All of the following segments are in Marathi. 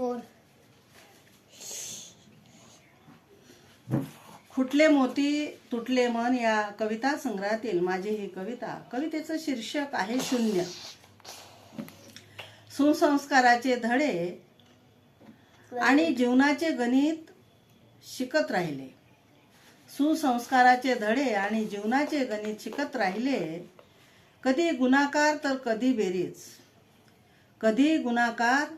फोर. फुटले मोती तुटले मन या कविता संग्रहातील माझी ही कविता. कवितेचं शीर्षक आहे शून्य. सुसंस्काराचे धडे आणि जीवनाचे गणित शिकत राहिले. सुसंस्काराचे धडे आणि जीवनाचे गणित शिकत राहिले. कधी गुणाकार तर कधी बेरीज. कधी गुणाकार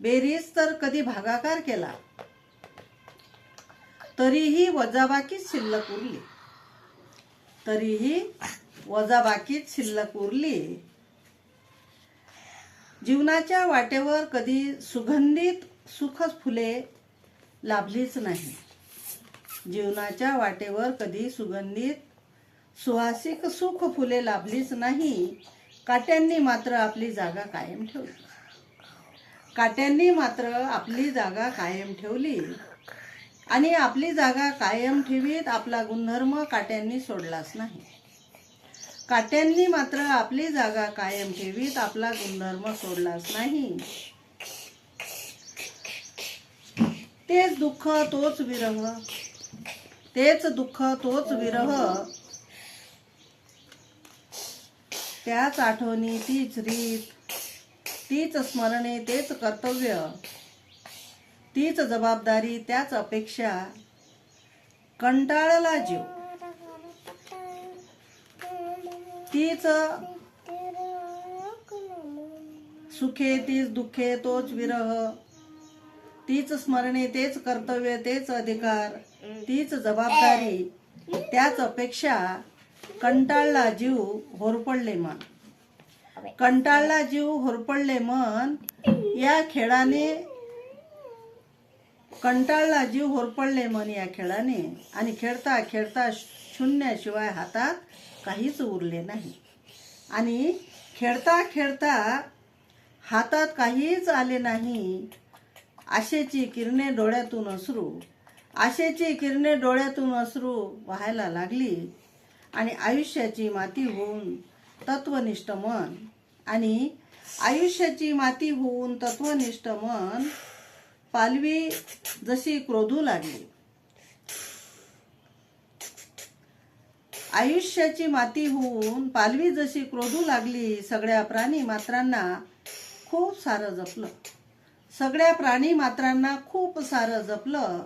बेरीज तर कधी भागाकार केला. तरीही वजाबाकीच शिल्लक उरली. तरीही वजाबाकीच शिल्लक उरली. जीवनाच्या वाटेवर कधी सुगंधित सुख फुले लाभलीच नाही. जीवनाच्या वाटेवर कधी सुगंधित सुहासिक सुख फुले लाभलीच नाही. काट्यांनी मात्र आपली जागा कायम ठेवली. काट्यांनी मात्र आपली जागा कायम ठेवली. आणि आपली जागा कायम ठेवीत आपला गुणधर्म काट्यांनी सोडलाच नाही. काट्यांनी मात्र आपली जागा कायम ठेवीत आपला गुणधर्म सोडलाच नाही. तेच दुःख तोच विरह. तेच दुःख तोच विरह. त्याच आठवणी तीच रीत तीच स्मरणे तेच कर्तव्य तीच जबाबदारी त्याच अपेक्षा कंटाळला जीव. तीच सुखे तीच दुःखे तोच विरह तीच स्मरणे तेच कर्तव्य तेच अधिकार तीच जबाबदारी त्याच अपेक्षा कंटाळला जीव होरपडले मान. कंटाळला जीव होरपडले मन या खेळाने कंटाळला जीव होरपडले मन या खेळाने. आणि खेळता खेळता शून्याशिवाय हातात काहीच उरले नाही. आणि खेळता खेळता हातात काहीच आले नाही. आशेची किरणे डोळ्यातून असरू आशेची किरणे डोळ्यातून असरू व्हायला लागली. आणि आयुष्याची माती होऊन तत्वनिष्ठ मन आणि आयुष्याची माती होऊन तत्वनिष्ठ मन पालवी जशी क्रोधू लागली. आयुष्याची माती होऊन पालवी जशी क्रोधू लागली सगळ्या प्राणी मात्रांना खूप सारं जपलं. सगळ्या प्राणी मात्रांना खूप सारं जपलं.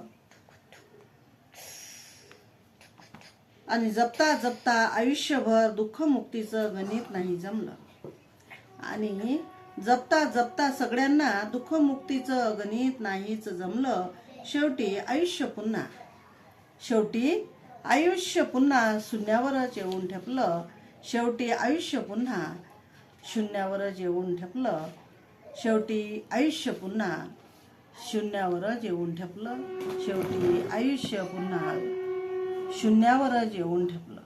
आणि जपता जपता आयुष्यभर दुःखमुक्तीचं गणित नाही जमलं. आणि जपता जपता सगळ्यांना दुःखमुक्तीचं गणित नाहीच जमलं. शेवटी आयुष्य पुन्हा. शेवटी आयुष्य पुन्हा शून्यावरच येऊन ठेपलं. शेवटी आयुष्य पुन्हा शून्यावरच येऊन ठेपलं. शेवटी आयुष्य पुन्हा शून्यावरच येऊन ठेपलं. शेवटी आयुष्य पुन्हा शून्यावरच येऊन ठेपलं.